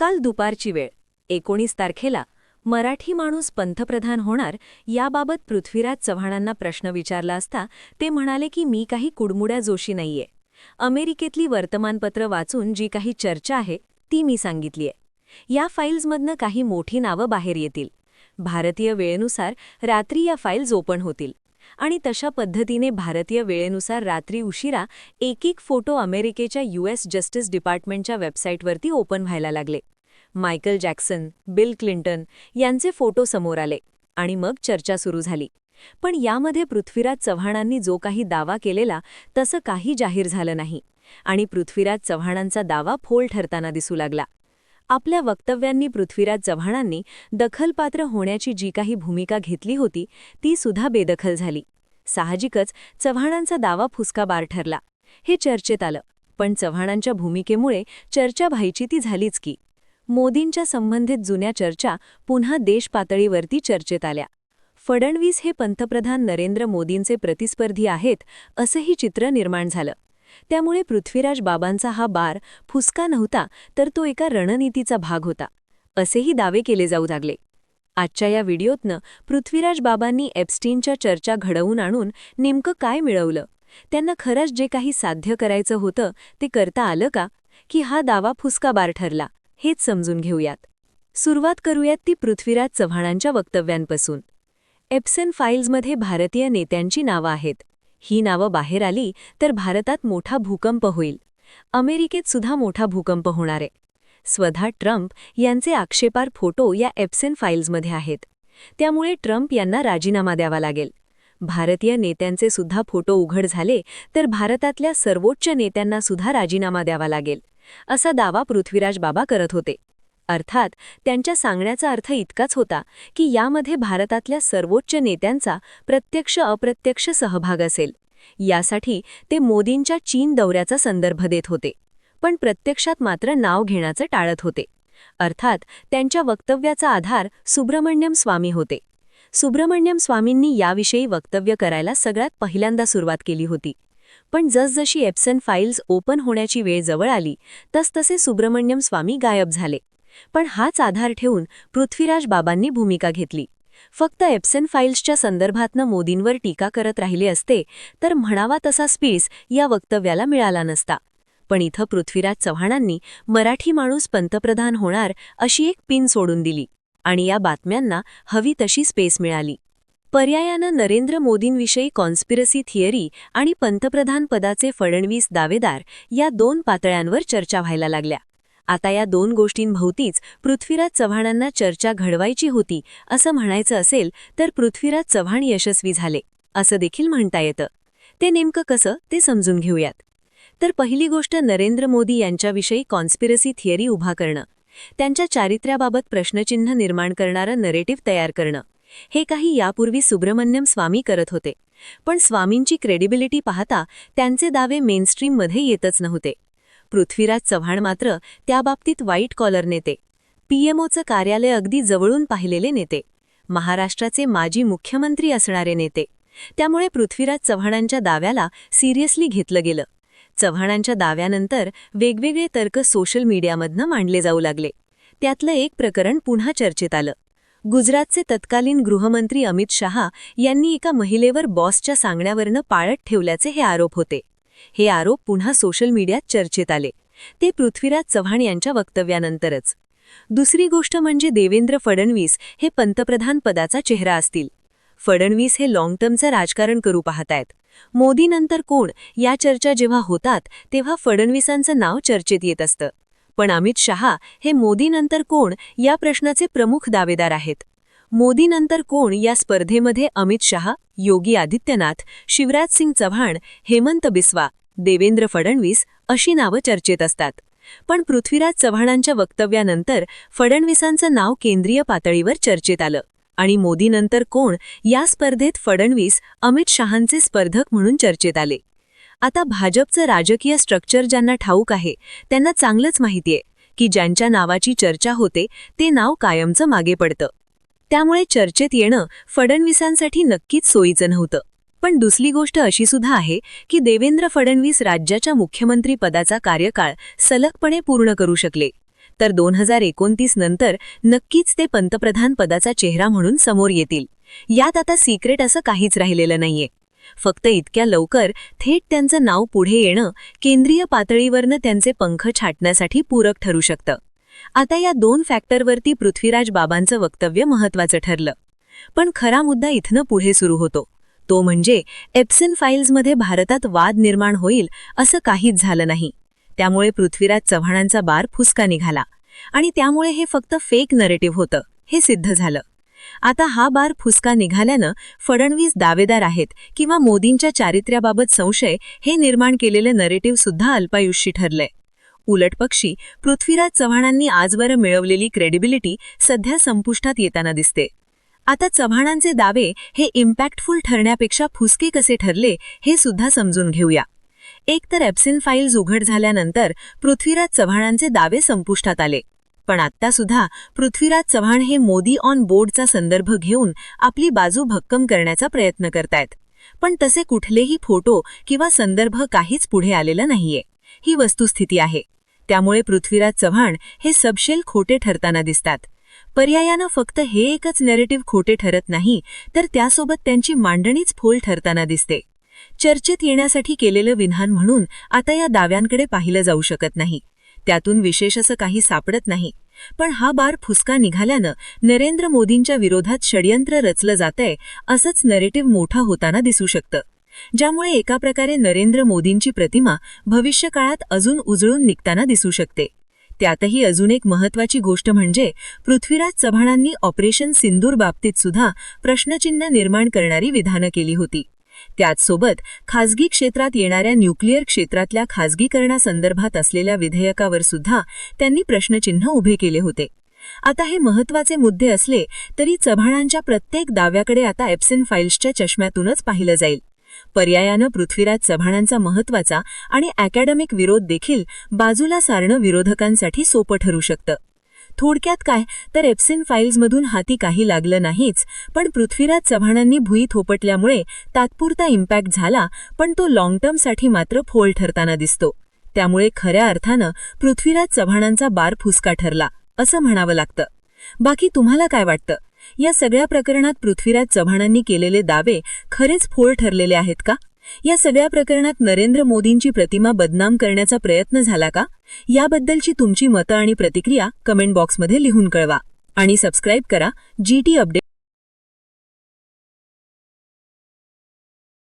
काल दुपारची वेळ. एकोणीस तारखेला मराठी माणूस पंतप्रधान होणार याबाबत पृथ्वीराज चव्हाणांना प्रश्न विचारला असता ते म्हणाले की मी काही कुडमुड्या जोशी नाहीये. अमेरिकेतली वर्तमानपत्र वाचून जी काही चर्चा आहे ती मी सांगितलीय. या फाईल्समधनं काही मोठी नावं बाहेर येतील. भारतीय वेळेनुसार रात्री या फाईल्स ओपन होतील. आणि तशा पद्धतीने भारतीय वेळेनुसार रात्री उशिरा एक एक फोटो अमेरिकेच्या यूएस जस्टिस डिपार्टमेंटच्या वेबसाईटवरती ओपन व्हायला लागले. मायकल जॅक्सन बिल क्लिंटन यांचे फोटो समोर आले आणि मग चर्चा सुरू झाली. पण यामध्ये पृथ्वीराज चव्हाणांनी जो काही दावा केलेला तसं काही जाहीर झालं नाही आणि पृथ्वीराज चव्हाणांचा दावा फोल ठरताना दिसू लागला. आपल्या वक्तव्यांनी पृथ्वीराज चव्हाणांनी दखलपात्र होण्याची जी काही भूमिका घेतली होती ती सुद्धा बेदखल झाली. साहजिकच चव्हाणांचा दावा फुसकाबार ठरला. हे चर्चेत आलं. पण चव्हाणांच्या भूमिकेमुळे चर्चा व्हायची ती झालीच की. मोदींच्या संबंधित जुन्या चर्चा पुन्हा देशपातळीवरती चर्चेत आल्या. फडणवीस हे पंतप्रधान नरेंद्र मोदींचे प्रतिस्पर्धी आहेत असंही चित्र निर्माण झालं. त्यामुळे पृथ्वीराज बाबांचा हा बार फुसका नव्हता तर तो एका रणनीतीचा भाग होता. असेही दावे केले जाऊ लागले. आजच्या या व्हिडिओतनं पृथ्वीराज बाबांनी एप्स्टीनच्या चर्चा घडवून आणून नेमकं काय मिळवलं? त्यांना खरंच जे काही साध्य करायचं होतं ते करता आलं का? की हा दावा फुसकाबार ठरला? हेच समजून घेऊयात. सुरुवात करूयात ती पृथ्वीराज चव्हाणांच्या वक्तव्यांपासून. एप्सन फाईल्समध्ये भारतीय नेत्यांची नावं आहेत. ही नावं बाहेर आली तर भारतात मोठा भूकंप होईल. अमेरिकेत सुद्धा मोठा भूकंप होणार आहे. स्वतः ट्रम्प यांचे आक्षेपार फोटो या एप्सेन फाईल्समध्ये आहेत. त्यामुळे ट्रम्प यांना राजीनामा द्यावा लागेल. भारतीय नेत्यांचे सुद्धा फोटो उघड झाले तर भारतातल्या सर्वोच्च नेत्यांना सुद्धा राजीनामा द्यावा लागेल असा दावा पृथ्वीराज बाबा करत होते. अर्थात त्यांच्या सांगण्याचा अर्थ इतकाच होता की यामध्ये भारतातल्या सर्वोच्च नेत्यांचा प्रत्यक्ष अप्रत्यक्ष सहभाग असेल. यासाठी ते मोदींच्या चीन दौऱ्याचा संदर्भ देत होते. पण प्रत्यक्षात मात्र नाव घेण्याचं टाळत होते. अर्थात त्यांच्या वक्तव्याचा आधार सुब्रमण्यम स्वामी होते. सुब्रमण्यम स्वामींनी याविषयी वक्तव्य करायला सगळ्यात पहिल्यांदा सुरुवात केली होती. पण जसजशी एप्सन फाईल्स ओपन होण्याची वेळ जवळ आली तसतसे सुब्रमण्यम स्वामी गायब झाले. पण हाच आधार ठेवून पृथ्वीराज बाबांनी भूमिका घेतली. फक्त एप्सन फाईल्सच्या संदर्भातनं मोदींवर टीका करत राहिले असते तर म्हणावा तसा स्पीस या वक्तव्याला मिळाला नसता. पण इथं पृथ्वीराज चव्हाणांनी मराठी माणूस पंतप्रधान होणार अशी एक पिन सोडून दिली आणि या बातम्यांना हवी तशी स्पेस मिळाली. पर्यायानं नरेंद्र मोदींविषयी कॉन्स्पिरसी थिअरी आणि पंतप्रधान पदाचे फडणवीस दावेदार या दोन पातळ्यांवर चर्चा व्हायला लागल्या. आता या दोन गोष्टींभोवतीच पृथ्वीराज चव्हाणांना चर्चा घडवायची होती असं म्हणायचं असेल तर पृथ्वीराज चव्हाण यशस्वी झाले असं देखील म्हणता येतं. ते नेमकं कसं ते समजून घेऊयात. तर पहिली गोष्ट नरेंद्र मोदी यांच्याविषयी कॉन्स्पिरसी थिअरी उभा करणं. त्यांच्या चारित्र्याबाबत प्रश्नचिन्ह निर्माण करणारं नरेटिव्ह तयार करणं. हे काही यापूर्वी सुब्रमण्यम स्वामी करत होते. पण स्वामींची क्रेडिबिलिटी पाहता त्यांचे दावे मेनस्ट्रीममध्ये येतच नव्हते. पृथ्वीराज चव्हाण मात्र त्याबाबतीत व्हाईट कॉलर नेते. पीएमओचं कार्यालय अगदी जवळून पाहिलेले नेते. महाराष्ट्राचे माजी मुख्यमंत्री असणारे नेते. त्यामुळे पृथ्वीराज चव्हाणांच्या दाव्याला सिरियसली घेतलं गेलं. चव्हाणांच्या दाव्यानंतर वेगवेगळे तर्क सोशल मीडियामधनं मांडले जाऊ लागले. त्यातलं एक प्रकरण पुन्हा चर्चेत आलं. गुजरातचे तत्कालीन गृहमंत्री अमित शहा यांनी एका महिलेवर बॉसच्या सांगण्यावरनं पाळत ठेवल्याचे हे आरोप होते. हे आरोप पुन्हा सोशल मीडियात चर्चेत आले. ते पृथ्वीराज चव्हाण यांच्या वक्तव्यानंतरच. दुसरी गोष्ट म्हणजे देवेंद्र फडणवीस हे पंतप्रधान पदाचा चेहरा असतील. फडणवीस हे लाँग टर्मचं राजकारण करू पाहतायत. मोदीनंतर कोण? या चर्चा जेव्हा होतात तेव्हा फडणवीसांचं नाव चर्चेत येत असतं. पण अमित शहा हे मोदीनंतर कोण? या प्रश्नाचे प्रमुख दावेदार आहेत. मोदीनंतर कोण या स्पर्धेमध्ये अमित शहा योगी आदित्यनाथ शिवराज सिंग चव्हाण हेमंत बिस्वा देवेंद्र फडणवीस अशी नावं चर्चेत असतात. पण पृथ्वीराज चव्हाणांच्या वक्तव्यानंतर फडणवीसांचं नाव केंद्रीय पातळीवर चर्चेत आलं. आणि मोदीनंतर कोण या स्पर्धेत फडणवीस अमित शहांचे स्पर्धक म्हणून चर्चेत आले. आता भाजपचं राजकीय स्ट्रक्चर ज्यांना ठाऊक आहे त्यांना चांगलंच माहितीये की ज्यांच्या नावाची चर्चा होते ते नाव कायमचं मागे पडतं. त्यामुळे चर्चेत येणं फडणवीसांसाठी नक्कीच सोयीचं नव्हतं. पण दुसरी गोष्ट अशी सुद्धा आहे की देवेंद्र फडणवीस राज्याच्या मुख्यमंत्री पदाचा कार्यकाळ सलगपणे पूर्ण करू शकले. तर दोन हजार एकोणतीस नंतर नक्कीच ते पंतप्रधान पदाचा चेहरा म्हणून समोर येतील. यात आता सिक्रेट असं काहीच राहिलेलं नाहीये. फक्त इतक्या लवकर थेट त्यांचं नाव पुढे येणं केंद्रीय पातळीवरनं त्यांचे पंख छाटण्यासाठी पूरक ठरू शकतं. आता या दोन फॅक्टरवरती पृथ्वीराज बाबांचं वक्तव्य महत्वाचं ठरलं. पण खरा मुद्दा इथनं पुढे सुरू होतो. तो म्हणजे एप्सन फाईल्समध्ये भारतात वाद निर्माण होईल असं काहीच झालं नाही. त्यामुळे पृथ्वीराज चव्हाणांचा बार फुसका निघाला. आणि त्यामुळे हे फक्त फेक नरेटिव्ह होतं हे सिद्ध झालं. आता हा बार फुसका निघाल्यानं फडणवीस दावेदार आहेत किंवा मोदींच्या चारित्र्याबाबत संशय हे निर्माण केलेले नरेटिव्ह सुद्धा अल्पायुष्यी ठरलंय. उलटपक्षी पृथ्वीराज चव्हाणांनी आजवर मिळवलेली क्रेडिबिलिटी सध्या संपुष्टात येताना दिसते. आता चव्हाणांचे दावे हे इम्पॅक्टफुल ठरण्यापेक्षा फुसके कसे ठरले हे सुद्धा समजून घेऊया. एकतर एप्सिन फाईल्स उघड झाल्यानंतर पृथ्वीराज चव्हाणांचे दावे संपुष्टात आले. पण आत्ता सुद्धा पृथ्वीराज चव्हाण हे मोदी ऑन बोर्डचा संदर्भ घेऊन आपली बाजू भक्कम करण्याचा प्रयत्न करतायत. पण तसे कुठलेही फोटो किंवा संदर्भ काहीच पुढे आलेलं नाहीये. ही वस्तुस्थिती आहे. त्यामुळे पृथ्वीराज चव्हाण हे सबशेल खोटे ठरताना दिसतात. पर्यायानं फक्त हे एकच नेरेटिव्ह खोटे ठरत नाही तर त्यासोबत त्यांची मांडणीच फोल ठरताना दिसते. चर्चेत येण्यासाठी केलेलं विधान म्हणून आता या दाव्यांकडे पाहिलं जाऊ शकत नाही. त्यातून विशेष असं काही सापडत नाही. पण हा बार फुसका निघाल्यानं नरेंद्र मोदींच्या विरोधात षडयंत्र रचलं जातंय असंच नरेटिव्ह मोठा होताना दिसू शकतं. ज्यामुळे एका प्रकारे नरेंद्र मोदींची प्रतिमा भविष्यकाळात अजून उजळून निघताना दिसू शकते. त्यातही अजून एक महत्वाची गोष्ट म्हणजे पृथ्वीराज चव्हाणांनी ऑपरेशन सिंदूर बाबतीत सुद्धा प्रश्नचिन्ह निर्माण करणारी विधानं केली होती. त्याचसोबत खासगी क्षेत्रात येणाऱ्या न्यूक्लिअर क्षेत्रातल्या खासगीकरणासंदर्भात असलेल्या विधेयकावर सुद्धा त्यांनी प्रश्नचिन्ह उभे केले होते. आता हे महत्त्वाचे मुद्दे असले तरी चव्हाणांच्या प्रत्येक दाव्याकडे आता एप्सिन फाईल्सच्या चष्म्यातूनच पाहिलं जाईल. पर्यायानं पृथ्वीराज चव्हाणांचा महत्त्वाचा आणि अकॅडमिक विरोध देखील बाजूला सारणं विरोधकांसाठी सोपं ठरू शकतं. थोडक्यात काय? तर एप्सिन फाईल्समधून हाती काही लागलं नाहीच पण पृथ्वीराज चव्हाणांनी भुई थोपटल्यामुळे तात्पुरता इम्पॅक्ट झाला पण तो लाँग टर्मसाठी मात्र फोल ठरताना दिसतो. त्यामुळे खऱ्या अर्थानं पृथ्वीराज चव्हाणांचा बार फुसका ठरला असं म्हणावं लागतं. बाकी तुम्हाला काय वाटतं? या सगळ्या प्रकरणात पृथ्वीराज चव्हाणांनी केलेले दावे खरेच फोळ ठरलेले आहेत का? या सगळ्या प्रकरणात नरेंद्र मोदींची प्रतिमा बदनाम करण्याचा प्रयत्न झाला का? याबद्दलची तुमची मतं आणि प्रतिक्रिया कमेंट बॉक्समध्ये लिहून कळवा. आणि सबस्क्राईब करा. GT update